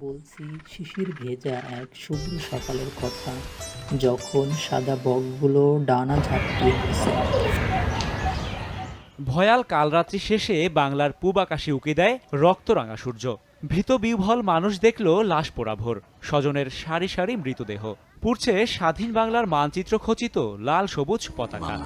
বলছি, শিশির ভেজা এক শুভ্র সকালের কথা, যখন সাদা বকগুলো ডানা ঝাপটিয়ে গেছে ভয়াল কালরাত্রি শেষে বাংলার পূব আকাশে উকি দেয় রক্তরাঙা সূর্য। ভীত বিহ্বল মানুষ দেখল লাশ পোড়াভোর। স্বজনের সারি সারি মৃতদেহ। পুড়ছে স্বাধীন বাংলার মানচিত্র খচিত লাল সবুজ পতাকা।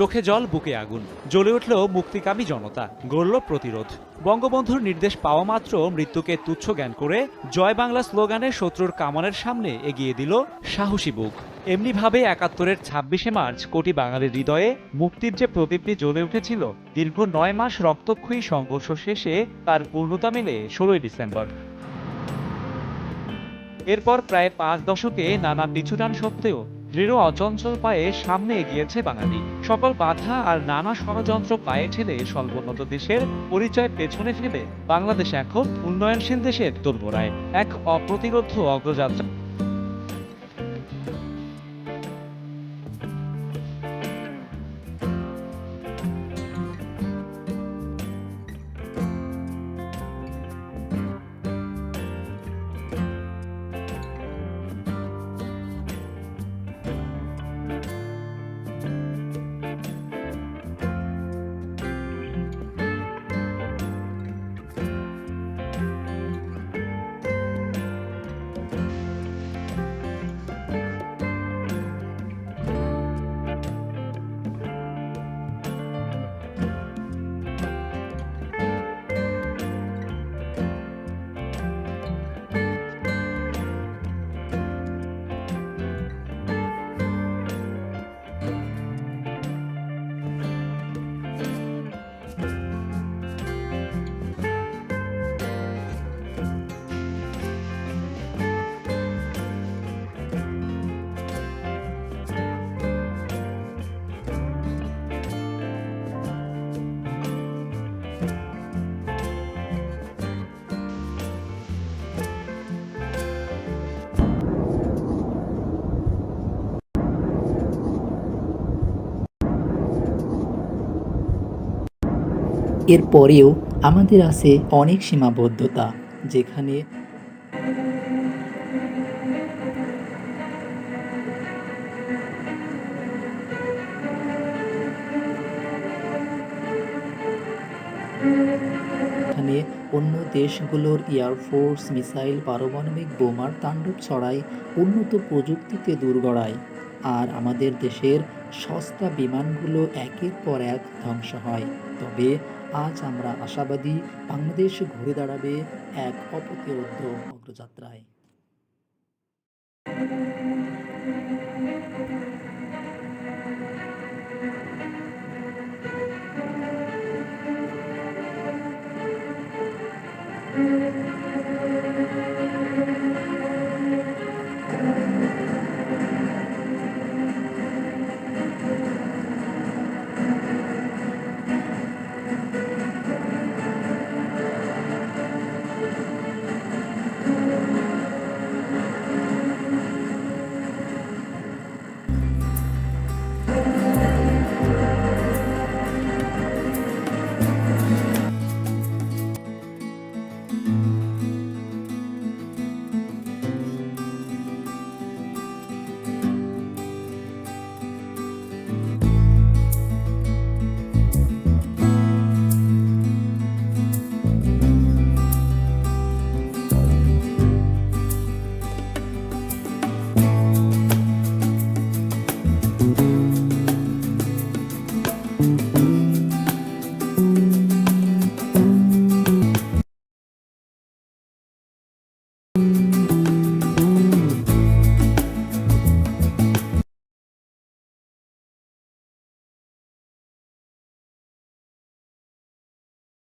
চোখে জল, বুকে আগুন। জ্বলে উঠল মুক্তিকামী জনতা। গড়ল প্রতিরোধ। বঙ্গবন্ধুর নির্দেশ পাওয়া মাত্র মৃত্যুকে তুচ্ছ জ্ঞান করে জয় বাংলা স্লোগানে শত্রুর কামানের সামনে এগিয়ে দিল সাহসী বুক। এমনিভাবে একাত্তরের ছাব্বিশে মার্চ কোটি বাঙালির হৃদয়ে মুক্তির যে প্রদীপটি জ্বলে উঠেছিল, দীর্ঘ নয় মাস রক্তক্ষয়ী সংঘর্ষ শেষে তার পূর্ণতা মেলে ষোলোই ডিসেম্বর। এরপর প্রায় পাঁচ দশকে নানা পিছুটান সত্ত্বেও দৃঢ় অচঞ্চল পায়ে সামনে এগিয়েছে বাঙালি। সকল বাধা আর নানা ষড়যন্ত্র পায়ে ঠেলে স্বল্পোন্নত দেশের পরিচয় পেছনে ফেলে বাংলাদেশ এখন উন্নয়নশীল দেশের দোরগোড়ায় এক অপ্রতিরোধ অগ্রযাত্রা। এরপরেও আমাদের আছে অনেক সীমাবদ্ধতা, যেখানে অন্য দেশগুলোর এয়ারফোর্স মিসাইল, পারমাণবিক বোমার তাণ্ডব ছড়ায় উন্নত প্রযুক্তিতে দূর গড়ায়। আর আমাদের দেশের সস্তা বিমানগুলো একের পর এক ধ্বংস হয়। তবে আজ আমরা আশাবাদী বাংলাদেশ ঘুরে দাঁড়াবে এক অপ্রতিরোধ অগ্রযাত্রায়।